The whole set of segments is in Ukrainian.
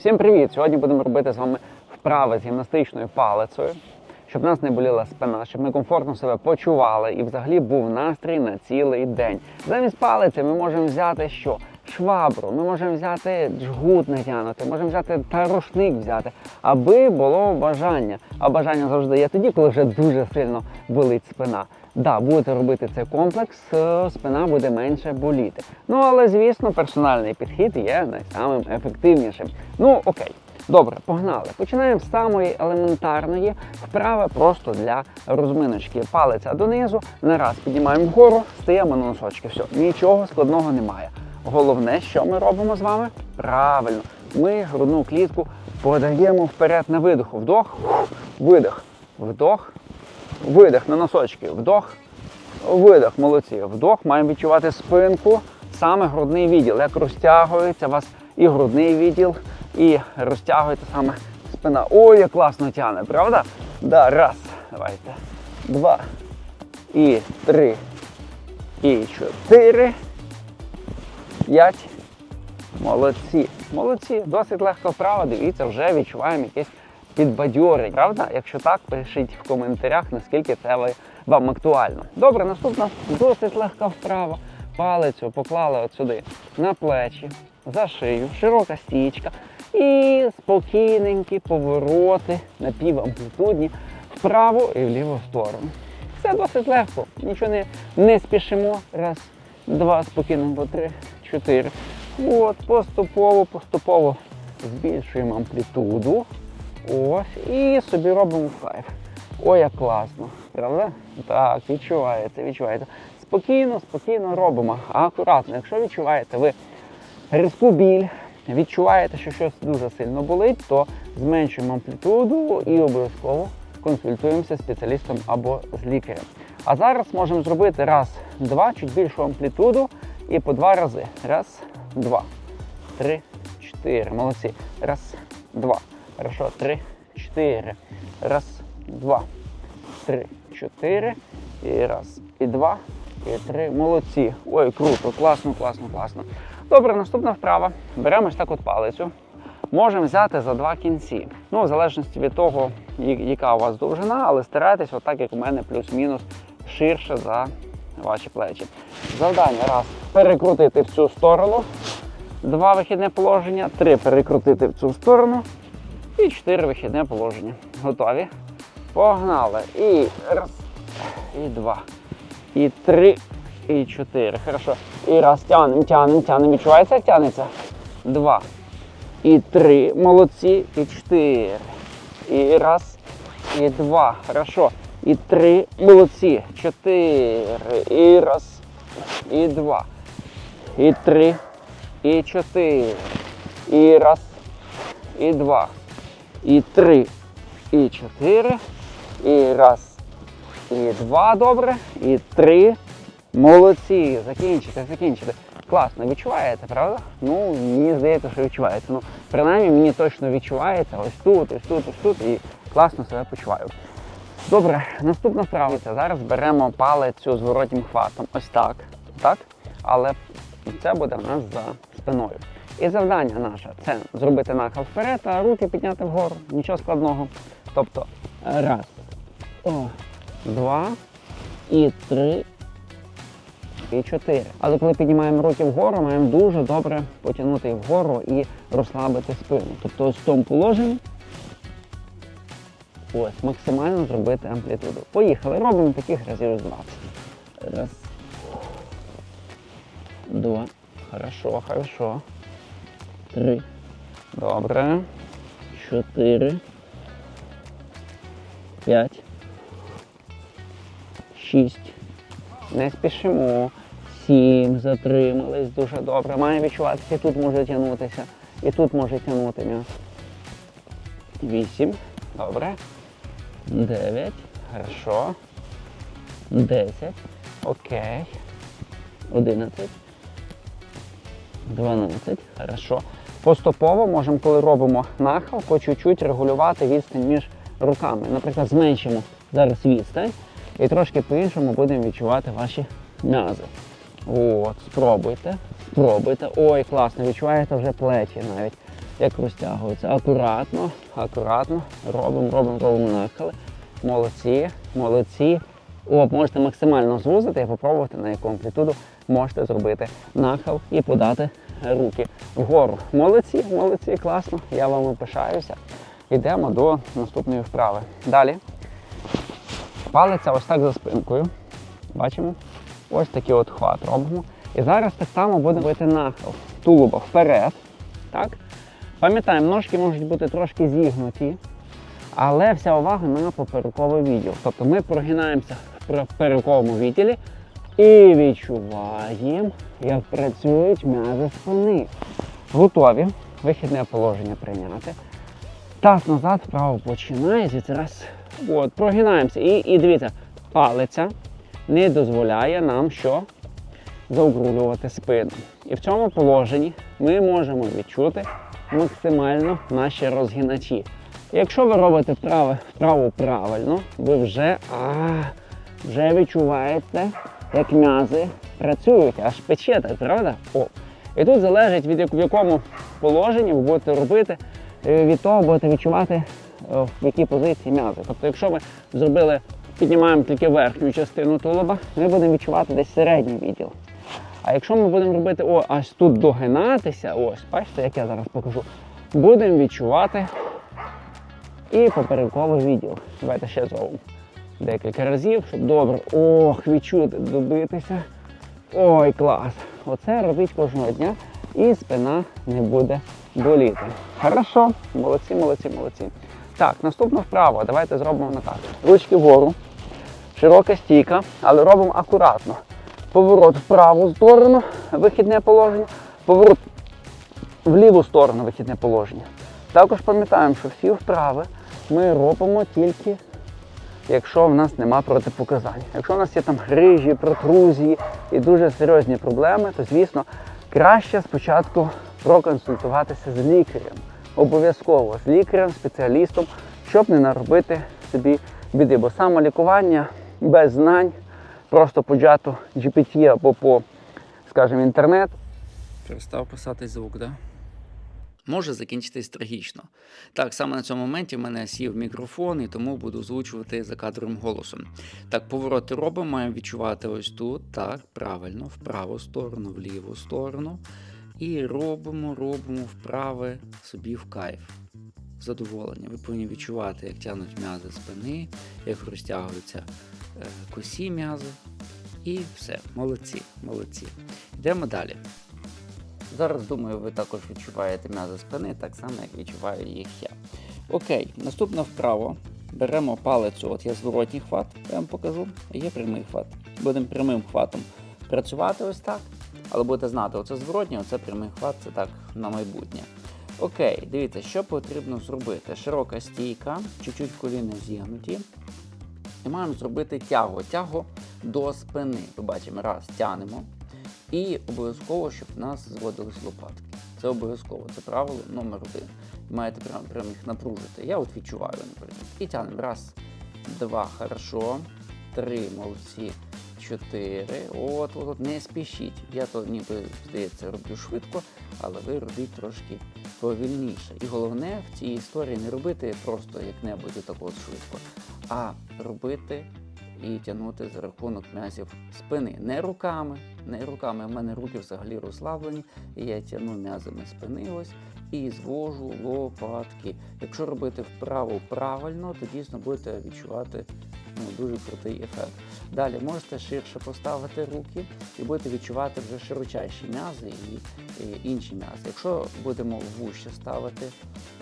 Всім привіт! Сьогодні будемо робити з вами вправи з гімнастичною палицею, щоб нас не боліла спина, щоб ми комфортно себе почували і взагалі був настрій на цілий день. Замість палиці ми можемо взяти що? Швабру, ми можемо взяти джгут натягнути, можемо взяти та рушник взяти, аби було бажання. А бажання завжди є тоді, коли вже дуже сильно болить спина. Да, будете робити цей комплекс, е, спина буде менше боліти. Ну але звісно, персональний підхід є найсамим ефективнішим. Ну окей. Добре, погнали. Починаємо з самої елементарної вправи просто для розминочки. Палиця донизу, не раз піднімаємо вгору, стаємо на носочки. Все, нічого складного немає. Головне, що ми робимо з вами? Правильно, ми грудну клітку подаємо вперед на видоху. Вдох, видих, вдох, видих на носочки. Вдох, видих. Молодці. Вдох, маємо відчувати спинку, саме грудний відділ. Як розтягується у вас і грудний відділ, і розтягується саме спина. Ой, як класно тягне, правда? Да, раз. Давайте. Два. І три. І чотири. П'ять. Молодці. Молодці. Досить легка вправа. Дивіться, вже відчуваємо якесь підбадьорення. Правда? Якщо так, пишіть в коментарях, наскільки це вам актуально. Добре, наступна досить легка вправа. Палицю поклали от сюди на плечі, за шию, широка стічка. І спокійненькі повороти напівамплітудні вправо і в ліву сторону. Все досить легко. Нічого не, не спішимо. Раз, два, спокійно, по три, чотири. От, поступово, поступово збільшуємо амплітуду. Ось. І собі робимо кайф. Ой, як класно. Правда? Так, відчувається, відчувається. Спокійно, спокійно робимо. Акуратно, якщо відчуваєте ви різку біль, відчуваєте, що щось дуже сильно болить, то зменшуємо амплітуду і обов'язково консультуємося з спеціалістом або з лікарем. А зараз можемо зробити раз, два, чуть більшу амплітуду і по два рази. Раз, два, три, чотири. Молодці. Раз, два. Хорошо. Три, чотири. Раз, два, три, чотири. І раз, і два, і три. Молодці. Ой, круто, класно, класно, класно. Добре, наступна вправа. Беремо ось так от палицю. Можемо взяти за два кінці. Ну, в залежності від того, яка у вас довжина, але старайтесь, отак, як у мене, плюс-мінус ширше за ваші плечі. Завдання раз. Перекрутити в цю сторону. Два вихідне положення, три перекрутити в цю сторону. І чотири вихідне положення. Готові? Погнали. І раз, і два, і три, і чотири. Хорошо. І раз, тянемо, тянемо, тянемо. Відчувається, як тянеться? Два. І три. Молодці. І чотири. І раз, і два. Хорошо. І три. Молодці. Чотири. І раз, і два. І три. І чотири. І раз, і два. І три. І чотири. І раз. І два. Добре. І три. Молодці. Закінчите, закінчите. Класно, відчуваєте, правда? Ну, мені здається, що відчувається. Ну, принаймні, мені точно відчувається ось тут, ось тут, ось тут, і класно себе почуваю. Добре, наступна вправа. Зараз беремо палицю з воротнім хватом. Ось так. Так? Але це буде в нас за спиною. І завдання наше це зробити нахил вперед, а руки підняти вгору. Нічого складного. Тобто раз, о, два і три. І чотири. Але коли піднімаємо руки вгору, маємо дуже добре потягнути вгору і розслабити спину. Тобто ось в тому положенні ось максимально зробити амплітуду. Поїхали. Робимо таких разів з 20. Раз. Два. Хорошо, хорошо. Три. Добре. Чотири. П'ять. Шість. Не спішимо. Сім. Затримались дуже добре. Має відчуватися. Тут може тягнутися. І тут може тягнути м'ясо. Вісім. Добре. Дев'ять. Хорошо. Десять. Окей. Одинадцять. 12. Хорошо. Поступово можемо, коли робимо нахил, по чуть-чуть регулювати відстань між руками. Наприклад, зменшимо зараз відстань і трошки по-іншому будемо відчувати ваші м'язи. От, спробуйте, спробуйте. Ой, класно, відчуваєте вже плечі навіть. як розтягується. Акуратно, акуратно. Робимо, робимо, робимо нахили. Молодці, молодці. О, можете максимально звузити і попробувати на яку амплітуду можете зробити нахил і подати руки вгору. Молодці, молодці, класно. Я вам пишаюся. Йдемо до наступної вправи. Далі. Палиця ось так за спинкою. Бачимо? Ось такий от хват робимо. І зараз так само будемо робити нахил. Тулуба вперед. Так? Пам'ятаємо, ножки можуть бути трошки зігнуті, але вся увага на поперековий відділ. Тобто ми прогинаємося в поперековому відділі і відчуваємо, як працюють м'язи спини. Готові. Вихідне положення прийняти. Таз назад, вправо починає, звідси раз. От, прогинаємося. І, і дивіться, палиця не дозволяє нам що? заокруглювати спину. І в цьому положенні ми можемо відчути максимально наші розгиначі. Якщо ви робите вправо правильно, ви вже, а, вже відчуваєте, як м'язи працюють, аж пече так, правда? О. І тут залежить від в якому положенні ви будете робити, е, від того будете відчувати, е, в якій позиції м'язи. Тобто, якщо ми зробили, піднімаємо тільки верхню частину тулуба, ми будемо відчувати десь середній відділ. А якщо ми будемо робити о, аж тут догинатися, ось, бачите, як я зараз покажу, будемо відчувати і поперековий відділ. Давайте ще зробимо декілька разів, щоб добре ох, відчути, добитися. Ой, клас! Оце робіть кожного дня і спина не буде боліти. Хорошо, молодці, молодці, молодці. Так, наступна вправа. Давайте зробимо на так. Ручки вгору, широка стійка, але робимо акуратно. Поворот в праву сторону, вихідне положення, поворот в ліву сторону, вихідне положення. Також пам'ятаємо, що всі вправи ми робимо тільки, якщо в нас нема протипоказань. Якщо в нас є там грижі, протрузії і дуже серйозні проблеми, то звісно краще спочатку проконсультуватися з лікарем. Обов'язково з лікарем, спеціалістом, щоб не наробити собі біди. Бо самолікування без знань, просто по джату GPT або по, скажімо, інтернет. Перестав писати звук, да? Може закінчитись трагічно. Так, саме на цьому моменті в мене сів мікрофон, і тому буду озвучувати за кадровим голосом. Так, повороти робимо, маємо відчувати ось тут. Так, правильно, в праву сторону, в ліву сторону. І робимо, робимо вправи собі в кайф. Задоволення. Ви повинні відчувати, як тягнуть м'язи спини, як розтягуються е, косі м'язи. І все, молодці, молодці. Йдемо далі. Зараз, думаю, ви також відчуваєте м'язи спини, так само, як відчуваю їх я. Окей, наступна вправо. Беремо палицю, от є зворотній хват, я вам покажу, є прямий хват. Будемо прямим хватом працювати ось так, але будете знати, оце зворотній, оце прямий хват, це так на майбутнє. Окей, дивіться, що потрібно зробити. Широка стійка, чуть-чуть коліна зігнуті. І маємо зробити тягу. Тягу до спини. Ви бачимо, раз, тягнемо. І обов'язково, щоб в нас зводились лопатки. Це обов'язково, це правило номер один. Маєте прямо, прямо їх напружити. Я от відчуваю, наприклад. І тягнемо. Раз, два, хорошо. Три, молодці. Чотири. От, от, от, не спішіть. Я то ніби, здається, роблю швидко, але ви робіть трошки повільніше. І головне в цій історії не робити просто як-небудь так от швидко, а робити і тягнути за рахунок м'язів спини. Не руками, не руками. У мене руки взагалі розслаблені, і я тягну м'язами спини ось і звожу лопатки. Якщо робити вправо правильно, то дійсно будете відчувати дуже крутий ефект. Далі можете ширше поставити руки і будете відчувати вже широчайші м'язи і, і інші м'язи. Якщо будемо вуще ставити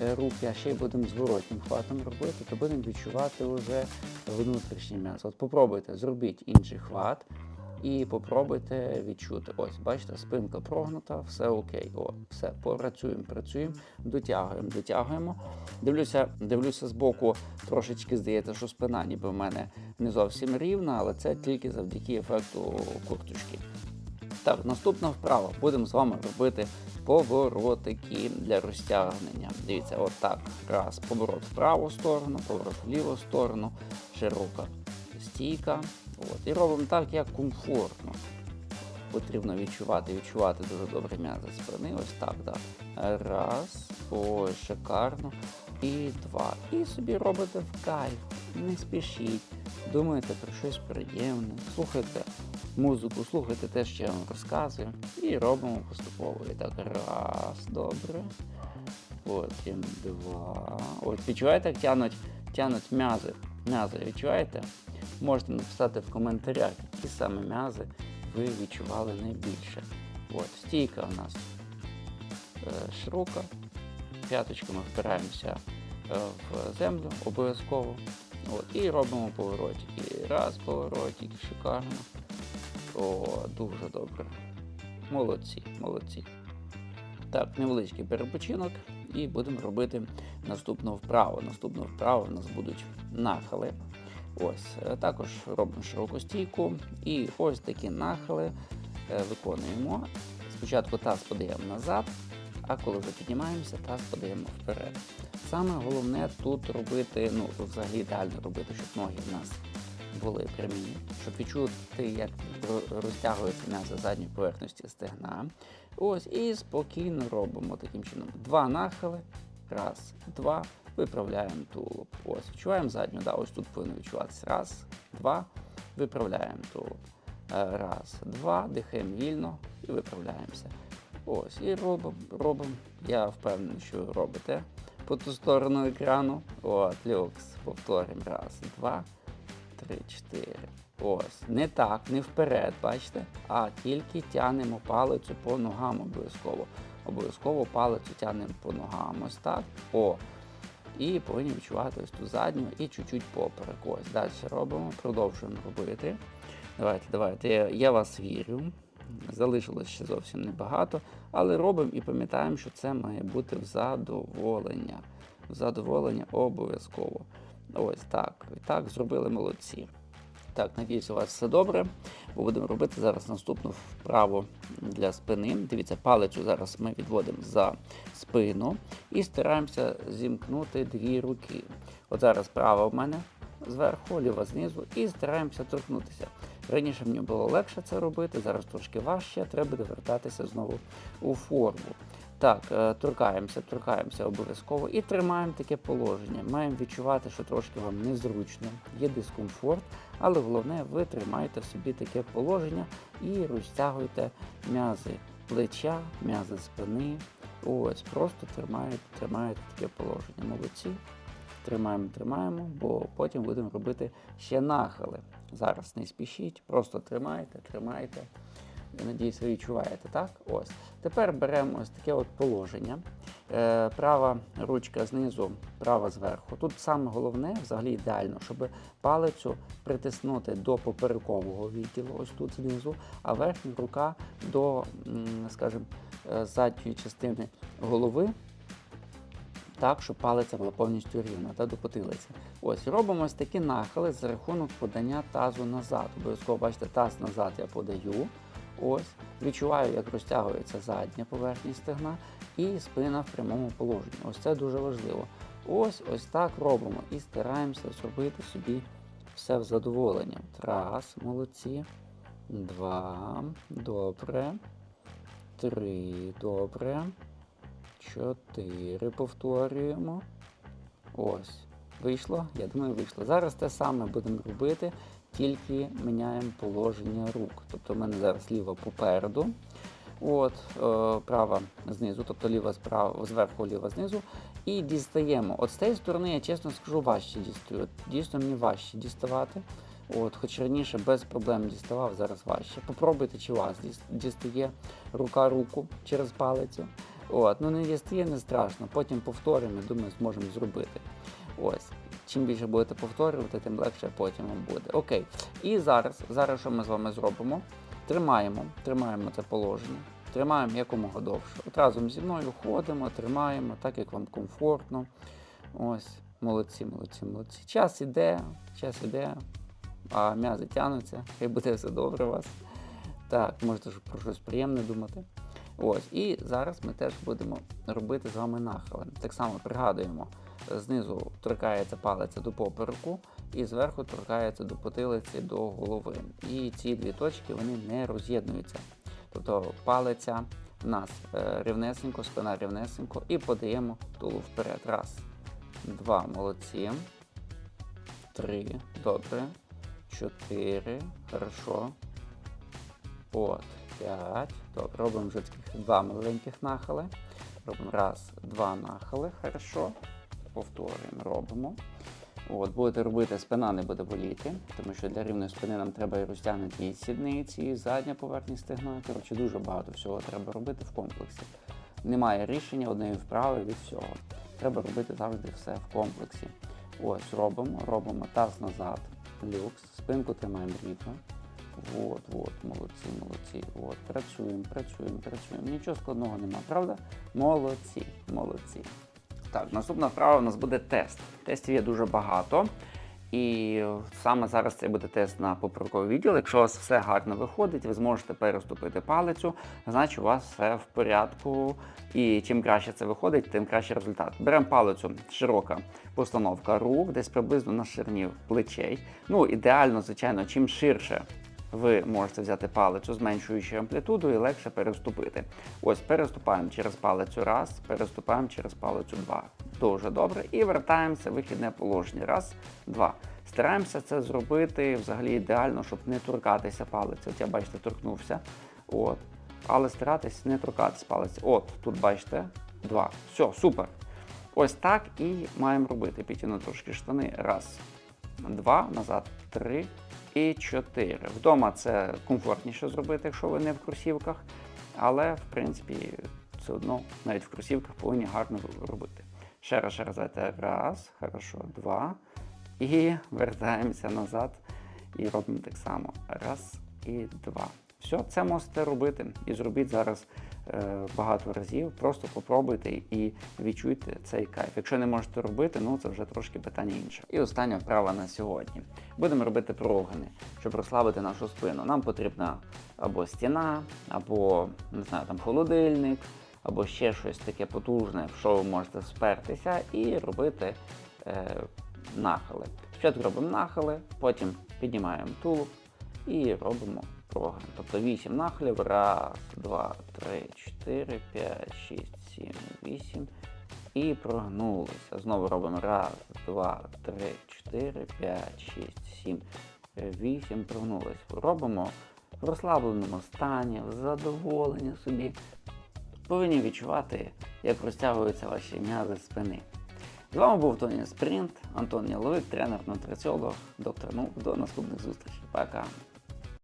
е, руки, а ще й будемо зворотнім хватом робити, то будемо відчувати вже внутрішні м'язи. От попробуйте, зробіть інший хват. І попробуйте відчути. Ось, бачите, спинка прогнута, все окей. О, все, працюємо, працюємо, дотягуємо, дотягуємо. Дивлюся, дивлюся збоку, трошечки здається, що спина ніби в мене не зовсім рівна, але це тільки завдяки ефекту курточки. Так, наступна вправа. Будемо з вами робити поворотики для розтягнення. Дивіться, от так. Раз, поворот в праву сторону, поворот в ліву сторону, широка стійка. От. І робимо так, як комфортно. потрібно відчувати, відчувати дуже добре м'язи спини. Ось так, да. Раз, ось, шикарно. І два. І собі робите в кайф. Не спішіть. Думайте про щось приємне. Слухайте музику, слухайте те, що я вам розказую. І робимо поступово. І так, раз, добре. Потім два. От відчуваєте, як тянуть, тянуть м'язи. М'язи відчуваєте? Можете написати в коментарях, які саме м'язи ви відчували найбільше. От, стійка у нас е, широка. П'яточками впираємося е, в землю обов'язково. І робимо поворотики. Раз, поворотик, шикарно. О, дуже добре. Молодці, молодці. Так, невеличкий перепочинок, і будемо робити наступну вправу. Наступну вправу у нас будуть нахили. Ось, е, також робимо широку стійку. І ось такі нахили е, виконуємо. Спочатку таз подаємо назад, а коли вже піднімаємося, таз подаємо вперед. Саме головне тут робити, ну взагалі ідеально робити, щоб ноги в нас були прямі, щоб відчути, як розтягується м'ясо задньої поверхності стегна. Ось, і спокійно робимо таким чином. Два нахили. Раз, два. Виправляємо тулуб. Ось, відчуваємо задню, да, ось тут повинно відчуватися. Раз, два. Виправляємо тулуб. Е, Раз, два. Дихаємо вільно і виправляємося. Ось, і робимо, робимо. Я впевнений, що ви робите по ту сторону екрану. От, люкс. Повторюємо. Раз, два, три, чотири. Ось. Не так, не вперед, бачите, а тільки тянемо палицю по ногам обов'язково. Обов'язково палицю тягнемо по ногам. Ось так. О. І повинні відчувати ось ту задню і чуть-чуть поперек. Ось далі робимо, продовжуємо робити. Давайте, давайте. Я, я вас вірю. Залишилось ще зовсім небагато, але робимо і пам'ятаємо, що це має бути в задоволення. В задоволення обов'язково. Ось так. І так, зробили молодці. Так, надіюсь, у вас все добре. Бо будемо робити зараз наступну вправу для спини. Дивіться, палицю зараз ми відводимо за спину і стараємося зімкнути дві руки. От зараз права в мене зверху, ліва знизу, і стараємося торкнутися. Раніше мені було легше це робити, зараз трошки важче, треба буде вертатися знову у форму. Так, е, торкаємося, торкаємося обов'язково і тримаємо таке положення. Маємо відчувати, що трошки вам незручно, є дискомфорт, але головне, ви тримаєте собі таке положення і розтягуєте м'язи плеча, м'язи спини. Ось, просто тримаєте, тримаєте таке положення. Молодці. Тримаємо, тримаємо, бо потім будемо робити ще нахили. Зараз не спішіть, просто тримайте, тримайте. Я надіюсь, ви відчуваєте, так? Ось. Тепер беремо ось таке от положення. Е, права ручка знизу, права зверху. Тут саме головне, взагалі ідеально, щоб палицю притиснути до поперекового відділу, ось тут знизу, а верхня рука до, скажімо, е, задньої частини голови. Так, щоб палиця була повністю рівна та до потилиці. Ось робимо ось такі нахили за рахунок подання тазу назад. Обов'язково бачите, таз назад я подаю. Ось, відчуваю, як розтягується задня поверхність стегна і спина в прямому положенні. Ось це дуже важливо. Ось ось так робимо і стараємося зробити собі все в задоволення. Раз, молодці. Два, добре. Три, добре. Чотири повторюємо. Ось. Вийшло? Я думаю, вийшло. Зараз те саме будемо робити, тільки міняємо положення рук. Тобто в мене зараз ліва попереду, от, е, права знизу, тобто ліва справа, зверху, ліва знизу. І дістаємо. От з цієї сторони, я чесно скажу, важче дістаю. Дійсно, мені важче діставати. От, хоч раніше без проблем діставав, зараз важче. Попробуйте, чи вас дістає рука руку через палицю. От, ну не дістає, не страшно. Потім повторимо, думаю, зможемо зробити. Ось. Чим більше будете повторювати, тим легше потім вам буде. Окей. І зараз, зараз що ми з вами зробимо? Тримаємо, тримаємо це положення, тримаємо якомога довше. От разом зі мною ходимо, тримаємо, так як вам комфортно. Ось, молодці, молодці, молодці. Час іде, час іде, а м'язи тягнуться, хай буде все добре у вас. Так, можете про щось приємне думати. Ось, і зараз ми теж будемо робити з вами нахили. Так само пригадуємо, знизу торкається палиця до попереку, і зверху торкається до потилиці до голови. І ці дві точки вони не роз'єднуються. Тобто палиця в нас е, рівнесенько, спина рівнесенько і подаємо тулу вперед. Раз, два, молодці. Три, добре. Чотири, хорошо. От, п'ять. Добре, робимо вже таких два маленьких нахили. Робимо раз, два нахили, хорошо. Повторюємо, робимо. От, будете робити, спина не буде боліти, тому що для рівної спини нам треба і розтягнути і сідниці, і задня поверхня стегна. Коротше, дуже багато всього треба робити в комплексі. Немає рішення однієї вправи від всього. Треба робити завжди все в комплексі. Ось робимо, робимо таз назад, люкс, спинку тримаємо рівно. От, от, молодці, молодці. От, працюємо, працюємо, працюємо. Нічого складного нема, правда? Молодці, молодці. Так, наступна вправа у нас буде тест. Тестів є дуже багато. І саме зараз це буде тест на поперековий відділ. Якщо у вас все гарно виходить, ви зможете переступити палицю, значить у вас все в порядку. І чим краще це виходить, тим краще результат. Беремо палицю, широка постановка рук, десь приблизно на ширині плечей. Ну, ідеально, звичайно, чим ширше ви можете взяти палицю, зменшуючи амплітуду і легше переступити. Ось переступаємо через палицю раз, переступаємо через палицю два. Дуже добре. І вертаємося в вихідне положення. Раз, два. Стараємося це зробити взагалі ідеально, щоб не торкатися палиці. От я бачите, торкнувся. От. Але старатись не торкатися палиці. От, тут бачите, два. Все, супер. Ось так і маємо робити. Підтягнути трошки штани. Раз, два, назад, три і чотири. Вдома це комфортніше зробити, якщо ви не в кросівках, але в принципі все одно навіть в кросівках повинні гарно робити. Ще раз, ще раз, хорошо, два. І вертаємося назад і робимо так само. Раз і два. Все, це можете робити і зробіть зараз е, багато разів. Просто попробуйте і відчуйте цей кайф. Якщо не можете робити, ну це вже трошки питання інше. І остання вправа на сьогодні. Будемо робити прогини, щоб розслабити нашу спину. Нам потрібна або стіна, або не знаю, там холодильник, або ще щось таке потужне, в що ви можете спертися, і робити е, нахили. Спочатку робимо нахили, потім піднімаємо тулуб і робимо прогин. Тобто 8 нахилів. Раз, два, три, чотири, п'ять, шість, сім, вісім. І прогнулися. Знову робимо раз, два, три, чотири, п'ять, шість, сім, вісім. Прогнулись. Робимо в розслабленому стані, в задоволенні собі. Повинні відчувати, як розтягуються ваші м'язи спини. З вами був Тоні Спринт, Антон Яловик, тренер, нутриціолог, доктор. Ну, до наступних зустрічей. Пока.